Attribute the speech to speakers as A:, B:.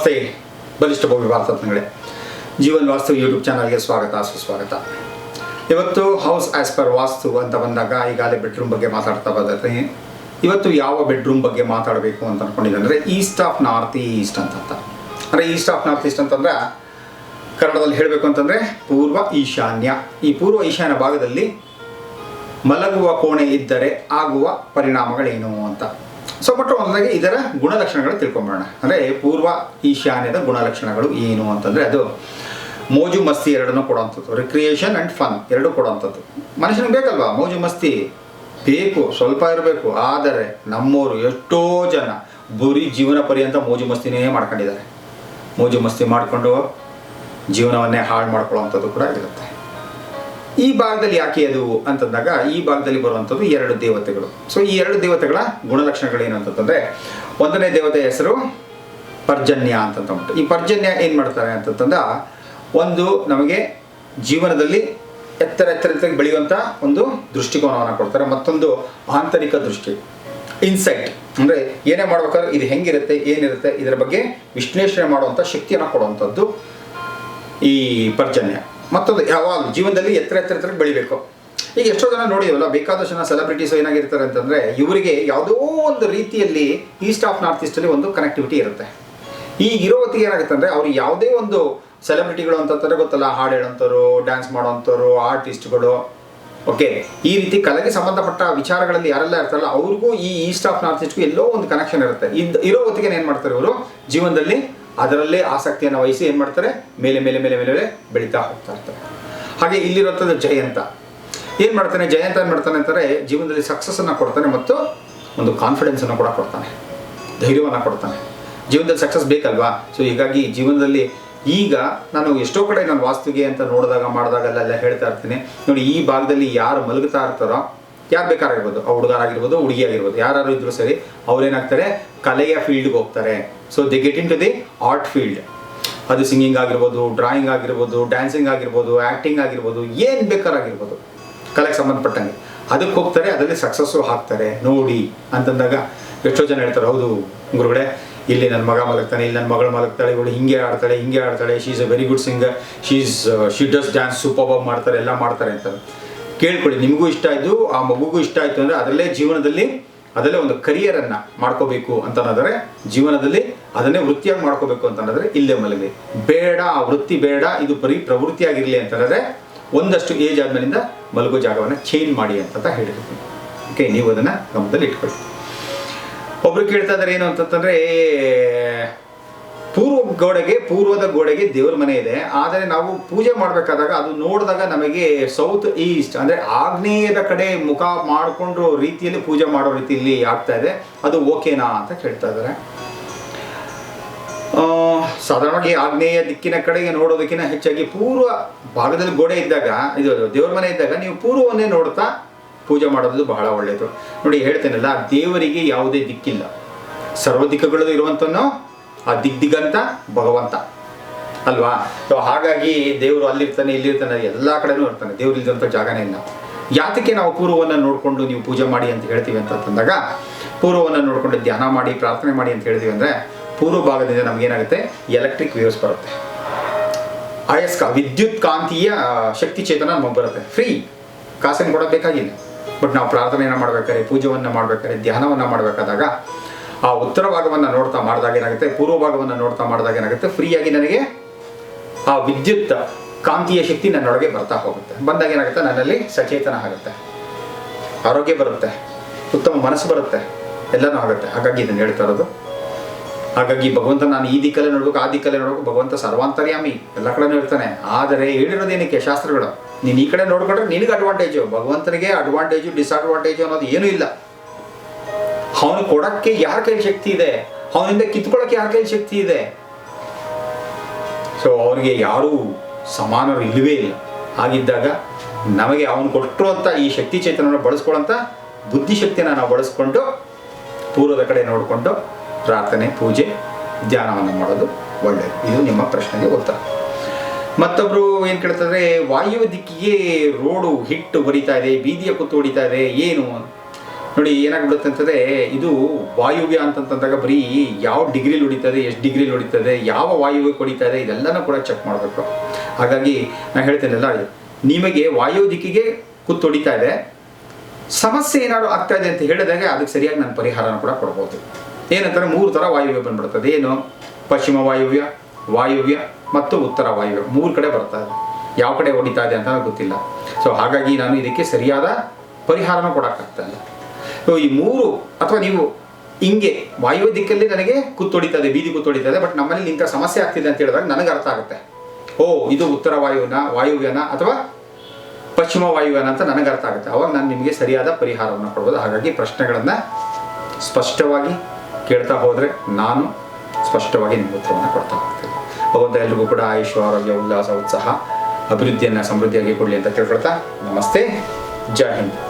A: ನಮಸ್ತೆ, ಬಲಿಷ್ಠ ಭವ್ಯ ಭಾರತಜ್ಞಗಳೇ ಜೀವನ್ ವಾಸ್ತು ಯೂಟ್ಯೂಬ್ ಚಾನಲ್ಗೆ ಸ್ವಾಗತ, ಸುಸ್ವಾಗತ. ಇವತ್ತು ಹೌಸ್ ಆಸ್ ಪರ್ ವಾಸ್ತು ಅಂತ ಬಂದಾಗ ಈಗಾಗಲೇ ಬೆಡ್ರೂಮ್ ಬಗ್ಗೆ ಮಾತಾಡ್ತಾ ಬಂದಿರ್ತೀನಿ ಇವತ್ತು ಯಾವ ಬೆಡ್ರೂಮ್ ಬಗ್ಗೆ ಮಾತಾಡಬೇಕು ಅಂತ ಅನ್ಕೊಂಡಿದ್ದೆ ಅಂದರೆ ಈಸ್ಟ್ ಆಫ್ ನಾರ್ತ್ ಈಸ್ಟ್ ಅಂತ ಅಂದರೆ ಈಸ್ಟ್ ಆಫ್ ನಾರ್ತ್ ಈಸ್ಟ್ ಅಂತಂದ್ರೆ ಕನ್ನಡದಲ್ಲಿ ಹೇಳಬೇಕು ಅಂತಂದರೆ ಪೂರ್ವ ಈಶಾನ್ಯ. ಈ ಪೂರ್ವ ಈಶಾನ್ಯ ಭಾಗದಲ್ಲಿ ಮಲಗುವ ಕೋಣೆ ಇದ್ದರೆ ಆಗುವ ಪರಿಣಾಮಗಳೇನು ಅಂತ. ಸೊ ಬಟ್ ಮೊದಲಾಗಿ ಇದರ ಗುಣಲಕ್ಷಣಗಳು ತಿಳ್ಕೊಂಬೋಣ ಅಂದರೆ ಪೂರ್ವ ಈಶಾನ್ಯದ ಗುಣಲಕ್ಷಣಗಳು ಏನು ಅಂತಂದರೆ ಅದು ಮೋಜು ಮಸ್ತಿ ಎರಡನ್ನೂ ಕೊಡುವಂಥದ್ದು. ರಿಕ್ರಿಯೇಷನ್ ಆ್ಯಂಡ್ ಫನ್ ಎರಡೂ ಕೊಡುವಂಥದ್ದು. ಮನುಷ್ಯನಿಗೆ ಬೇಕಲ್ವಾ? ಮೋಜು ಮಸ್ತಿ ಬೇಕು, ಸ್ವಲ್ಪ ಇರಬೇಕು. ಆದರೆ ನಮ್ಮವರು ಎಷ್ಟೋ ಜನ ಬರೀ ಜೀವನ ಪರ್ಯಂತ ಮೋಜು ಮಸ್ತಿನೇ ಮಾಡ್ಕೊಂಡಿದ್ದಾರೆ. ಮೋಜು ಮಸ್ತಿ ಮಾಡಿಕೊಂಡು ಜೀವನವನ್ನೇ ಹಾಳು ಮಾಡ್ಕೊಳ್ಳೋವಂಥದ್ದು ಕೂಡ ಇರುತ್ತೆ. ಈ ಭಾಗದಲ್ಲಿ ಯಾಕೆ ಅದು ಅಂತಂದಾಗ, ಈ ಭಾಗದಲ್ಲಿ ಬರುವಂಥದ್ದು ಎರಡು ದೇವತೆಗಳು. ಸೊ ಈ ಎರಡು ದೇವತೆಗಳ ಗುಣಲಕ್ಷಣಗಳೇನು ಅಂತಂದ್ರೆ ಒಂದನೇ ದೇವತೆ ಹೆಸರು ಪರ್ಜನ್ಯ ಅಂತಂದ್ಬಿಟ್ಟು ಈ ಪರ್ಜನ್ಯ ಏನು ಮಾಡ್ತಾರೆ ಅಂತಂತಂದ, ಒಂದು ನಮಗೆ ಜೀವನದಲ್ಲಿ ಎತ್ತರ ಎತ್ತರ ಎತ್ತರ ಬೆಳೆಯುವಂಥ ಒಂದು ದೃಷ್ಟಿಕೋನವನ್ನು ಕೊಡ್ತಾರೆ, ಮತ್ತೊಂದು ಆಂತರಿಕ ದೃಷ್ಟಿ. ಇನ್ಸೈಟ್ ಅಂದರೆ ಏನೇ ಮಾಡ್ಬೇಕಾದ್ರೆ ಇದು ಹೆಂಗಿರುತ್ತೆ, ಏನಿರುತ್ತೆ, ಇದರ ಬಗ್ಗೆ ವಿಶ್ಲೇಷಣೆ ಮಾಡುವಂಥ ಶಕ್ತಿಯನ್ನು ಕೊಡುವಂಥದ್ದು ಈ ಪರ್ಜನ್ಯ. ಮತ್ತೊಂದು ಯಾವಾಗ ಜೀವನದಲ್ಲಿ ಎತ್ತರ ಎತ್ತರ ಎತ್ತರ ಬೆಳಿಬೇಕು. ಈಗ ಎಷ್ಟೋ ಜನ ನೋಡಿದವಲ್ಲ, ಬೇಕಾದಷ್ಟು ಜನ ಸೆಲೆಬ್ರಿಟೀಸ್ ಏನಾಗಿರ್ತಾರೆ ಅಂತಂದರೆ ಇವರಿಗೆ ಯಾವುದೋ ಒಂದು ರೀತಿಯಲ್ಲಿ ಈಸ್ಟ್ ಆಫ್ ನಾರ್ತ್ ಈಸ್ಟಲ್ಲಿ ಒಂದು ಕನೆಕ್ಟಿವಿಟಿ ಇರುತ್ತೆ. ಈಗ ಇರೋ ಹೊತ್ತಿಗೆ ಏನಾಗುತ್ತೆ ಅಂದರೆ ಅವ್ರು ಯಾವುದೇ ಒಂದು ಸೆಲೆಬ್ರಿಟಿಗಳು ಅಂತಂತಾರೆ ಗೊತ್ತಲ್ಲ, ಹಾಡು ಹೇಳೋಂಥವ್ರು ಡ್ಯಾನ್ಸ್ ಮಾಡೋಂಥವ್ರು ಆರ್ಟಿಸ್ಟ್ಗಳು ಓಕೆ ಈ ರೀತಿ ಕಲೆಗೆ ಸಂಬಂಧಪಟ್ಟ ವಿಚಾರಗಳಲ್ಲಿ ಯಾರೆಲ್ಲ ಇರ್ತಾರಲ್ಲ, ಅವ್ರಿಗೂ ಈ ಈಸ್ಟ್ ಆಫ್ ನಾರ್ತ್ ಈಸ್ಟ್ಗೂ ಎಲ್ಲೋ ಒಂದು ಕನೆಕ್ಷನ್ ಇರುತ್ತೆ. ಇದ್ ಇರೋ ಹೊತ್ತಿಗೆ ಏನು ಮಾಡ್ತಾರೆ ಇವರು? ಜೀವನದಲ್ಲಿ ಅದರಲ್ಲೇ ಆಸಕ್ತಿಯನ್ನು ವಹಿಸಿ ಏನು ಮಾಡ್ತಾರೆ? ಮೇಲೆ ಮೇಲೆ ಮೇಲೆ ಮೇಲೆ ಮೇಲೆ ಬೆಳೀತಾ ಹೋಗ್ತಾ ಇರ್ತಾರೆ. ಹಾಗೆ ಇಲ್ಲಿರುವಂಥದ್ದು ಜಯಂತ. ಏನು ಮಾಡ್ತಾನೆ? ಜಯಂತ ಏನು ಮಾಡ್ತಾನೆ ಅಂತಾರೆ? ಜೀವನದಲ್ಲಿ ಸಕ್ಸಸ್ಸನ್ನು ಕೊಡ್ತಾನೆ ಮತ್ತು ಒಂದು ಕಾನ್ಫಿಡೆನ್ಸನ್ನು ಕೂಡ ಕೊಡ್ತಾನೆ. ಧೈರ್ಯವನ್ನು ಕೊಡ್ತಾನೆ. ಜೀವನದಲ್ಲಿ ಸಕ್ಸಸ್ ಬೇಕಲ್ವಾ? ಸೊ ಹೀಗಾಗಿ ಜೀವನದಲ್ಲಿ ಈಗ ನಾನು ಎಷ್ಟೋ ಕಡೆ ನಾನು ವಾಸ್ತುಗೆ ಅಂತ ನೋಡಿದಾಗ ಮಾಡಿದಾಗಲ್ಲೆಲ್ಲ ಹೇಳ್ತಾ ಇರ್ತೀನಿ. ನೋಡಿ, ಈ ಭಾಗದಲ್ಲಿ ಯಾರು ಮಲಗುತ್ತಾ ಇರ್ತಾರೋ ಯಾರು ಬೇಕಾರಾಗಿರ್ಬೋದು ಆ ಹುಡುಗರಾಗಿರ್ಬೋದು ಹುಡುಗಿ ಆಗಿರ್ಬೋದು ಯಾರು ಇದ್ರು ಸರಿ ಅವ್ರೇನಾಗ್ತಾರೆ? ಕಲೆಯ ಫೀಲ್ಡ್ಗೆ ಹೋಗ್ತಾರೆ. So they get into the art field ಅದು ಸಿಂಗಿಂಗ್ ಆಗಿರ್ಬೋದು ಡ್ರಾಯಿಂಗ್ ಆಗಿರ್ಬೋದು ಡ್ಯಾನ್ಸಿಂಗ್ ಆಗಿರ್ಬೋದು ಆ್ಯಕ್ಟಿಂಗ್ ಆಗಿರ್ಬೋದು, ಏನು ಬೇಕಾರಾಗಿರ್ಬೋದು. ಕಲೆಗೆ ಸಂಬಂಧಪಟ್ಟಂಗೆ. ಅದಕ್ಕೆ ಹೋಗ್ತಾರೆ, ಅದರಲ್ಲಿ ಸಕ್ಸಸ್ಸು ಹಾಕ್ತಾರೆ. ನೋಡಿ, ಅಂತಂದಾಗ ಎಷ್ಟೋ ಜನ ಹೇಳ್ತಾರೆ, ಹೌದು ಗುರುಗಳೇ, ಇಲ್ಲಿ ನನ್ನ ಮಗ ಮಲಗ್ತಾನೆ, ಇಲ್ಲಿ ನನ್ನ ಮಗಳು ಮಲಗ್ತಾಳೆ, ಇವಳು ಹಿಂಗೆ ಆಡ್ತಾಳೆ ಹಿಂಗೆ ಆಡ್ತಾಳೆ she is a very good singer she is she does dance super ಮಾಡ್ತಾರೆ, ಎಲ್ಲ ಮಾಡ್ತಾರೆ ಅಂತ ಕೇಳ್ಕೊಳ್ಳಿ, ನಿಮಗೂ ಇಷ್ಟ ಆಯಿತು, ಆ ಮಗುಗೂ ಇಷ್ಟ ಆಯಿತು ಅಂದರೆ ಅದರಲ್ಲೇ ಜೀವನದಲ್ಲಿ ಅದರಲ್ಲೇ ಒಂದು ಕರಿಯರನ್ನು ಮಾಡ್ಕೋಬೇಕು ಅಂತ ಅನ್ನೋದ್ರೆ ಜೀವನದಲ್ಲಿ ಅದನ್ನೇ ವೃತ್ತಿಯಾಗಿ ಮಾಡ್ಕೋಬೇಕು ಅಂತ ಅನ್ನೋದ್ರೆ ಇಲ್ಲೇ ಮಲಗಿ ಬೇಡ, ಆ ವೃತ್ತಿ ಬೇಡ, ಇದು ಬರೀ ಪ್ರವೃತ್ತಿಯಾಗಿರಲಿ ಅಂತಂದರೆ ಒಂದಷ್ಟು ಏಜ್ ಆದ್ಮೇಲಿಂದ ಮಲಗೋ ಜಾಗವನ್ನು ಚೇಂಜ್ ಮಾಡಿ ಅಂತ ಹೇಳಿರ್ತೀನಿ ಓಕೆ ನೀವು ಅದನ್ನು ಗಮನದಲ್ಲಿ ಇಟ್ಕೊಳ್ಳಿ ಒಬ್ರು ಕೇಳ್ತಾ ಇದ್ದಾರೆ ಏನು ಅಂತಂತಂದ್ರೆ ಪೂರ್ವ ಗೋಡೆಗೆ, ಪೂರ್ವದ ಗೋಡೆಗೆ ದೇವ್ರ ಮನೆ ಇದೆ. ಆದರೆ ನಾವು ಪೂಜೆ ಮಾಡಬೇಕಾದಾಗ ಅದು ನೋಡಿದಾಗ ನಮಗೆ ಸೌತ್ ಈಸ್ಟ್ ಅಂದರೆ ಆಗ್ನೇಯದ ಕಡೆ ಮುಖ ಮಾಡಿಕೊಂಡು ರೀತಿಯಲ್ಲಿ ಪೂಜೆ ಮಾಡೋ ರೀತಿಯಲ್ಲಿ ಆಗ್ತಾ ಇದೆ. ಅದು ಓಕೆನಾ ಅಂತ ಕೇಳ್ತಾ ಇದ್ದಾರೆ. ಸಾಧಾರಣವಾಗಿ ಆಗ್ನೇಯ ದಿಕ್ಕಿನ ಕಡೆಗೆ ನೋಡೋದಕ್ಕಿಂತ ಹೆಚ್ಚಾಗಿ ಪೂರ್ವ ಭಾಗದಲ್ಲಿ ಗೋಡೆ ಇದ್ದಾಗ, ಇದು ದೇವ್ರ ಮನೆ ಇದ್ದಾಗ ನೀವು ಪೂರ್ವವನ್ನೇ ನೋಡ್ತಾ ಪೂಜೆ ಮಾಡೋದು ಬಹಳ ಒಳ್ಳೆಯದು. ನೋಡಿ ಹೇಳ್ತೇನಲ್ಲ, ದೇವರಿಗೆ ಯಾವುದೇ ದಿಕ್ಕಿಲ್ಲ. ಸರ್ವ ದಿಕ್ಕಗಳು ಇರುವಂತನೋ ಆ ದಿಗ್ದಿಗಂತ ಭಗವಂತ. ಅಲ್ವಾ? ಸೊ ಹಾಗಾಗಿ ದೇವರು ಅಲ್ಲಿರ್ತಾನೆ, ಇಲ್ಲಿರ್ತಾನೆ, ಎಲ್ಲ ಕಡೆನೂ ಇರ್ತಾನೆ. ದೇವ್ರು ಇಲ್ದಂಥ ಜಾಗನೇ ಇಲ್ಲ. ಯಾತಕ್ಕೆ ನಾವು ಪೂರ್ವವನ್ನು ನೋಡಿಕೊಂಡು ನೀವು ಪೂಜೆ ಮಾಡಿ ಅಂತ ಹೇಳ್ತೀವಿ ಅಂತ ತಂದಾಗ, ಪೂರ್ವವನ್ನು ನೋಡಿಕೊಂಡು ಧ್ಯಾನ ಮಾಡಿ, ಪ್ರಾರ್ಥನೆ ಮಾಡಿ ಅಂತ ಹೇಳ್ತೀವಿ ಅಂದರೆ, ಪೂರ್ವ ಭಾಗದಿಂದ ನಮಗೇನಾಗುತ್ತೆ ಎಲೆಕ್ಟ್ರಿಕ್ ವೇವ್ಸ್ ಬರುತ್ತೆ. ಅಯಸ್ಕ, ವಿದ್ಯುತ್ ಕಾಂತೀಯ ಶಕ್ತಿ ಚೇತನ ನಮಗೆ ಬರುತ್ತೆ. ಫ್ರೀ ಕಾಸನ್ನು ಕೊಡೋದು ಬಟ್ ನಾವು ಪ್ರಾರ್ಥನೆಯನ್ನು ಮಾಡ್ಬೇಕಾದ್ರೆ ಪೂಜೆಯನ್ನು ಮಾಡ್ಬೇಕಾದ್ರೆ, ಧ್ಯಾನವನ್ನು ಮಾಡಬೇಕಾದಾಗ ಆ ಉತ್ತರ ಭಾಗವನ್ನು ನೋಡ್ತಾ ಮಾಡಿದಾಗ ಏನಾಗುತ್ತೆ? ಪೂರ್ವ ಭಾಗವನ್ನು ನೋಡ್ತಾ ಮಾಡಿದಾಗ ಏನಾಗುತ್ತೆ? ಫ್ರೀಯಾಗಿ ನನಗೆ ಆ ವಿದ್ಯುತ್ ಕಾಂತೀಯ ಶಕ್ತಿ ನನ್ನೊಳಗೆ ಬರ್ತಾ ಹೋಗುತ್ತೆ. ಬಂದಾಗ ಏನಾಗುತ್ತೆ? ನನ್ನಲ್ಲಿ ಸಚೇತನ ಆಗುತ್ತೆ. ಆರೋಗ್ಯ ಬರುತ್ತೆ. ಉತ್ತಮ ಮನಸ್ಸು ಬರುತ್ತೆ. ಎಲ್ಲನೂ ಆಗುತ್ತೆ. ಹಾಗಾಗಿ ಇದನ್ನು ಹೇಳ್ತಾ ಇರೋದು. ಹಾಗಾಗಿ ಭಗವಂತ ನಾನು ಈ ದಿಕ್ಕಲ್ಲೇ ನೋಡ್ಬೇಕು, ಆ ದಿಕ್ಕಲ್ಲೇ ನೋಡ್ಬೇಕು. ಭಗವಂತ ಸರ್ವಾಂತರ್ಯಾಮಿ. ಎಲ್ಲ ಕಡೆನೂ ಇರ್ತಾನೆ ಆದರೆ ಹೇಳಿರೋದೇನಕ್ಕೆ ಶಾಸ್ತ್ರಗಳು? ನೀನು ಈ ಕಡೆ ನೋಡ್ಕೊಂಡ್ರೆ ನಿನಗೆ ಅಡ್ವಾಂಟೇಜು ಭಗವಂತನಿಗೆ ಅಡ್ವಾಂಟೇಜು ಡಿಸ್ಅಡ್ವಾಂಟೇಜು ಅನ್ನೋದು ಏನೂ ಇಲ್ಲ. ಅವನು ಕೊಡಕ್ಕೆ ಯಾರ ಕೈಲಿ ಶಕ್ತಿ ಇದೆ? ಅವನಿಂದ ಕಿತ್ಕೊಳ್ಳೋಕೆ ಯಾರ ಕೈಲಿ ಶಕ್ತಿ ಇದೆ? ಸೊ ಅವನಿಗೆ ಯಾರೂ ಸಮಾನರು ಇಲ್ಲವೇ ಇಲ್ಲ. ಹಾಗಿದ್ದಾಗ ನಮಗೆ ಅವನು ಕೊಟ್ಟಿರುವಂಥ ಈ ಶಕ್ತಿ ಚೈತನ್ಯವನ್ನು ಬಳಸ್ಕೊಳ್ಳೋಂಥ ಬುದ್ಧಿಶಕ್ತಿಯನ್ನು ನಾವು ಬಳಸ್ಕೊಂಡು ಪೂರ್ವದ ಕಡೆ ನೋಡಿಕೊಂಡು ಪ್ರಾರ್ಥನೆ, ಪೂಜೆ, ಧ್ಯಾನವನ್ನು ಮಾಡೋದು ಒಳ್ಳೆಯದು. ಇದು ನಿಮ್ಮ ಪ್ರಶ್ನೆಗೆ ಉತ್ತರ. ಮತ್ತೊಬ್ರು ಏನು ಕೇಳ್ತಾರೆ ವಾಯುವ ದಿಕ್ಕಿಗೆ ರೋಡು ಹಿಟ್ಟು ಬರಿತಾ ಇದೆ, ಬೀದಿಯ ಕುತ್ತು ಹೊಡಿತಾ ಇದೆ, ಏನು? ನೋಡಿ ಏನಾಗ್ಬಿಡುತ್ತೆ ಅಂತಂದ್ರೆ ಇದು ವಾಯುವ್ಯ ಅಂತಂತಂದಾಗ ಬರೀ ಯಾವ ಡಿಗ್ರಿಲಿ ಹೊಡಿತದೆ ಎಷ್ಟು ಡಿಗ್ರಿಲಿ ಹೊಡಿತದೆ ಯಾವ ವಾಯುವ್ಯ ಹೊಡಿತಾ ಇದೆ, ಇದೆಲ್ಲನೂ ಕೂಡ ಚೆಕ್ ಮಾಡಬೇಕು. ಹಾಗಾಗಿ ನಾನು ಹೇಳ್ತೇನೆಲ್ಲ, ನಿಮಗೆ ವಾಯು ದಿಕ್ಕಿಗೆ ಹೊಡಿತಾ ಇದೆ, ಸಮಸ್ಯೆ ಏನಾದ್ರು ಆಗ್ತಾ ಇದೆ ಅಂತ ಹೇಳಿದಾಗ ಅದಕ್ಕೆ ಸರಿಯಾಗಿ ನಾನು ಪರಿಹಾರನ ಕೂಡ ಕೊಡ್ಬೋದು. ಏನಂತಂದ್ರೆ ಮೂರು ಥರ ವಾಯುವ್ಯ ಬಂದ್ಬಿಡ್ತದೆ ಏನು? ಪಶ್ಚಿಮ ವಾಯುವ್ಯ ವಾಯುವ್ಯ ಮತ್ತು ಉತ್ತರ ವಾಯುವ್ಯ. ಮೂರು ಕಡೆ ಬರ್ತಾ ಇದೆ. ಯಾವ ಕಡೆ ಹೊಡಿತಾ ಇದೆ ಅಂತ ಗೊತ್ತಿಲ್ಲ. ಸೊ ಹಾಗಾಗಿ ನಾನು ಇದಕ್ಕೆ ಸರಿಯಾದ ಪರಿಹಾರನ ಕೊಡೋಕ್ಕಾಗ್ತಾ ಇಲ್ಲ. ಈ ಮೂರು ಅಥವಾ ನೀವು ಹಿಂಗೆ ವಾಯುವ್ಯ ದಿಕ್ಕಲ್ಲಿ ನನಗೆ ಕುತ್ತೊಡಿತದೆ ಬೀದಿ ಕುತ್ತೊಡಿತದೆ ಬಟ್ ನಮ್ಮಲ್ಲಿ ಇಂಥ ಸಮಸ್ಯೆ ಆಗ್ತಿದೆ ಅಂತ ಹೇಳಿದಾಗ ನನಗೆ ಅರ್ಥ ಆಗುತ್ತೆ. ಓ, ಇದು ಉತ್ತರ ವಾಯುವ್ಯನ ವಾಯುವ್ಯನ ಅಥವಾ ಪಶ್ಚಿಮ ವಾಯುವ್ಯನ ಅಂತ ನನಗೆ ಅರ್ಥ ಆಗುತ್ತೆ. ಅವಾಗ ನಾನು ನಿಮಗೆ ಸರಿಯಾದ ಪರಿಹಾರವನ್ನು ಕೊಡ್ಬೋದು. ಹಾಗಾಗಿ ಪ್ರಶ್ನೆಗಳನ್ನು ಸ್ಪಷ್ಟವಾಗಿ ಕೇಳ್ತಾ ಹೋದರೆ ನಾನು ಸ್ಪಷ್ಟವಾಗಿ ನಿಮ್ಮ ಉತ್ತರವನ್ನು ಕೊಡ್ತಾ ಹೋಗ್ತೇನೆ. ಭಗವಂತ ಎಲ್ರಿಗೂ ಕೂಡ ಆಯುಷ್, ಆರೋಗ್ಯ, ಉಲ್ಲಾಸ, ಉತ್ಸಾಹ, ಅಭಿವೃದ್ಧಿಯನ್ನು ಸಮೃದ್ಧಿಯಾಗಿ ಕೊಡಲಿ ಅಂತ ಕೇಳ್ಕೊಳ್ತಾ ನಮಸ್ತೆ. ಜೈ ಹಿಂದ್.